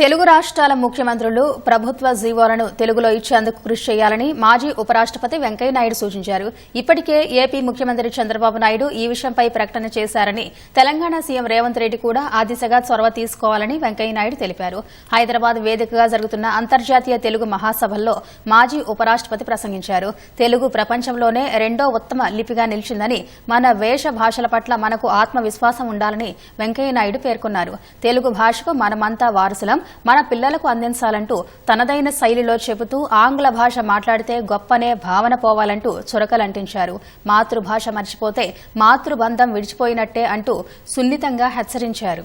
తెలుగు రాష్ట్రాల ముఖ్యమంత్రులు ప్రభుత్వ జీవోలను తెలుగులో ఇచ్చేందుకు కృషి చేయాలని మాజీ ఉపరాష్ట్రపతి వెంకయ్యనాయుడు సూచించారు. ఇప్పటికే ఏపీ ముఖ్యమంత్రి చంద్రబాబు నాయుడు ఈ విషయంపై ప్రకటన చేశారని తెలంగాణ సీఎం రేవంత్ రెడ్డి కూడా ఆ దిశగా చొరవ తీసుకోవాలని వెంకయ్యనాయుడు తెలిపారు. హైదరాబాద్ వేదికగా జరుగుతున్న అంతర్జాతీయ తెలుగు మహాసభల్లో మాజీ ఉపరాష్ట్రపతి ప్రసంగించారు. తెలుగు ప్రపంచంలోనే రెండో ఉత్తమ లిపిగా నిలిచిందని మన వేష భాషల పట్ల మనకు ఆత్మవిశ్వాసం ఉండాలని వెంకయ్యనాయుడు పేర్కొన్నారు. తెలుగు భాషకు మనమంతా వారసులం. మన పిల్లలకు అందించాలంటూ తనదైన శైలిలో చెబుతూ ఆంగ్ల భాష మాట్లాడితే గొప్పనే భావన పోవాలంటూ చురకలంటించారు. మాతృభాష మర్చిపోతే మాతృబంధం విడిచిపోయినట్టే అంటూ సున్నితంగా హెచ్చరించారు.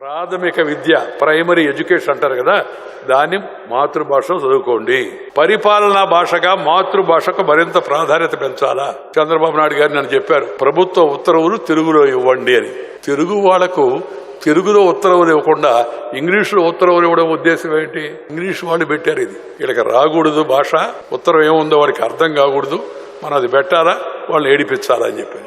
ప్రాథమిక విద్య ప్రైమరీ ఎడ్యుకేషన్ అంటారు కదా దాన్ని మాతృభాష చదువుకోండి. పరిపాలనా భాషగా మాతృభాషకు మరింత ప్రాధాన్యత పెంచాలా? చంద్రబాబు నాయుడు గారు నన్ను చెప్పారు ప్రభుత్వ ఉత్తర్వులు తెలుగులో ఇవ్వండి అని. తెలుగు వాళ్ళకు తెలుగులో ఉత్తర్వులు ఇవ్వకుండా ఇంగ్లీషులో ఉత్తర్వులు ఇవ్వడం ఉద్దేశం ఏంటి? ఇంగ్లీష్ వాళ్ళు పెట్టారు ఇది. వీళ్ళకి రాకూడదు భాష. ఉత్తరం ఏముందో వాడికి అర్థం కాకూడదు. మనం అది పెట్టాలా? వాళ్ళని ఏడిపించాలా అని చెప్పి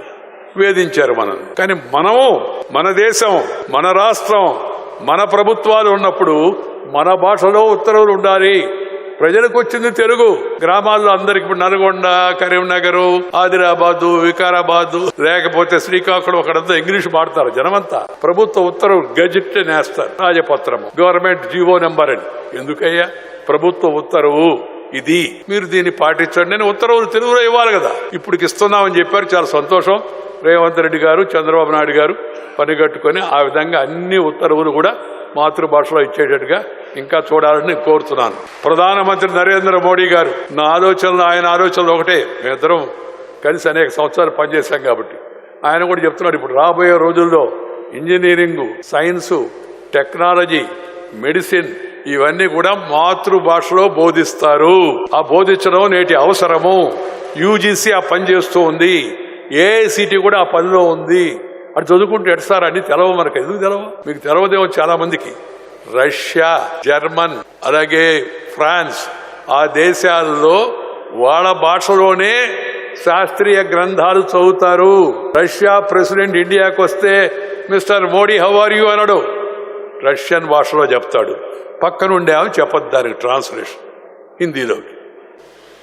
వేధించారు మనం కానీ మనము మన దేశం మన రాష్ట్రం మన ప్రభుత్వాలు ఉన్నప్పుడు మన భాషలో ఉత్తర్వులు ఉండాలి. ప్రజలకు వచ్చింది తెలుగు. గ్రామాల్లో అందరికి ఇప్పుడు నల్గొండ కరీంనగర్ ఆదిలాబాదు వికారాబాదు లేకపోతే శ్రీకాకుళం అక్కడంతా ఇంగ్లీష్ మాడతారు జనమంతా. ప్రభుత్వ ఉత్తర్వులు గజెట్ నేస్తారు. రాజపత్రము. గవర్నమెంట్ జీవో నెంబర్ అని. ఎందుకయ్యా? ప్రభుత్వ ఉత్తర్వు ఇది. మీరు దీన్ని పాటించండి. నేను ఉత్తర్వులు తెలుగులో ఇవ్వాలి కదా. ఇప్పటికి ఇస్తున్నామని చెప్పారు. చాలా సంతోషం. రేవంత్ రెడ్డి గారు చంద్రబాబు నాయుడు గారు పనిగట్టుకొని ఆ విధంగా అన్ని ఉత్తర్వులు కూడా మాతృభాషలో ఇచ్చేటట్టుగా ఇంకా చూడాలని కోరుతున్నాను. ప్రధానమంత్రి నరేంద్ర మోడీ గారు నా ఆలోచనలు ఆయన ఆలోచనలు ఒకటే. మేమిద్దరం కలిసి అనేక సంవత్సరాలు పనిచేశాం కాబట్టి. ఆయన కూడా చెప్తున్నాడు ఇప్పుడు రాబోయే రోజుల్లో ఇంజనీరింగ్ సైన్సు టెక్నాలజీ మెడిసిన్ ఇవన్నీ కూడా మాతృభాషలో బోధిస్తారు. ఆ బోధించడం నేటి అవసరము. యూజీసీ ఆ పని చేస్తూ ఉంది. ఏఐసిటి కూడా ఆ పనిలో ఉంది. అది చదువుకుంటే ఎడసారు అని తెలవ మనకు. ఎందుకు తెలవ మీకు తెలవదేమో చాలా మందికి రష్యా జర్మన్ అలాగే ఫ్రాన్స్ ఆ దేశాల్లో వాళ్ళ భాషలోనే శాస్త్రీయ గ్రంథాలు చదువుతారు. రష్యా ప్రెసిడెంట్ ఇండియాకి వస్తే mister Modi how are you? అనడు. రష్యన్ భాషలో చెప్తాడు. పక్కనుండే ఆమె చెప్పద్దు దానికి ట్రాన్స్లేషన్ హిందీలోకి.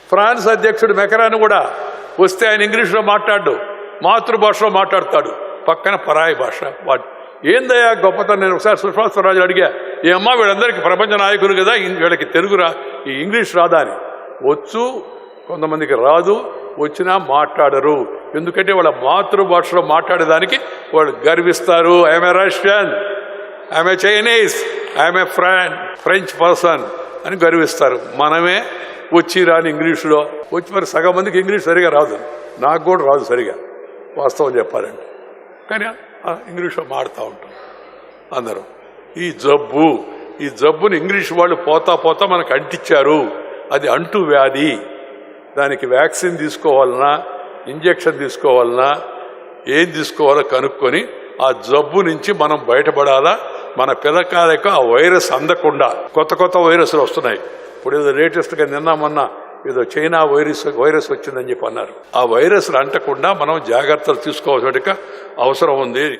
ఫ్రాన్స్ అధ్యక్షుడు మెకరాన్ కూడా వస్తే ఆయన ఇంగ్లీష్లో మాట్లాడు మాతృభాషలో మాట్లాడతాడు. పక్కన పరాయి భాష. వాడు ఏందయ్యా గొప్పతనం? నేను ఒకసారి సుష్మా స్వరాజు అడిగా ఏ అమ్మా వీళ్ళందరికీ ప్రపంచ నాయకులు కదా వీళ్ళకి తెలుగు రా ఈ ఇంగ్లీష్ రాదా అని. వచ్చు కొంతమందికి రాదు వచ్చినా మాట్లాడరు. ఎందుకంటే వాళ్ళ మాతృభాషలో మాట్లాడేదానికి వాళ్ళు గర్విస్తారు. I'm a Russian I'm a Chinese I'm a prawn French person అని గర్విస్తారు. మనమే వచ్చి రాని ఇంగ్లీషులో వచ్చి మరి సగం మందికి ఇంగ్లీష్ సరిగా రాదు. నాకు కూడా రాదు సరిగా. వాస్తవం చెప్పాలంటే. కానీ ఆ ఇంగ్లీష్లో మాడుతూ ఉంటాం అందరూ. ఈ జబ్బు ఈ జబ్బుని ఇంగ్లీష్ వాళ్ళు పోతా పోతా మనకు అంటించారు అది అంటు వ్యాధి. దానికి వ్యాక్సిన్ తీసుకోవాలన్నా ఇంజెక్షన్ తీసుకోవాలన్నా ఏం తీసుకోవాలో కనుక్కొని ఆ జబ్బు నుంచి మనం బయటపడాలా? మన పిల్లకాయలకు ఆ వైరస్ అందకుండా. కొత్త కొత్త వైరస్లు వస్తున్నాయి. ఇప్పుడు ఏదో లేటెస్ట్గా నిన్న మొన్న ఏదో చైనా వైరస్ వైరస్ వచ్చిందని చెప్పి అన్నారు. ఆ వైరస్లు అంటకుండా మనం జాగ్రత్తలు తీసుకోవాల్సిన అవసరం ఉంది.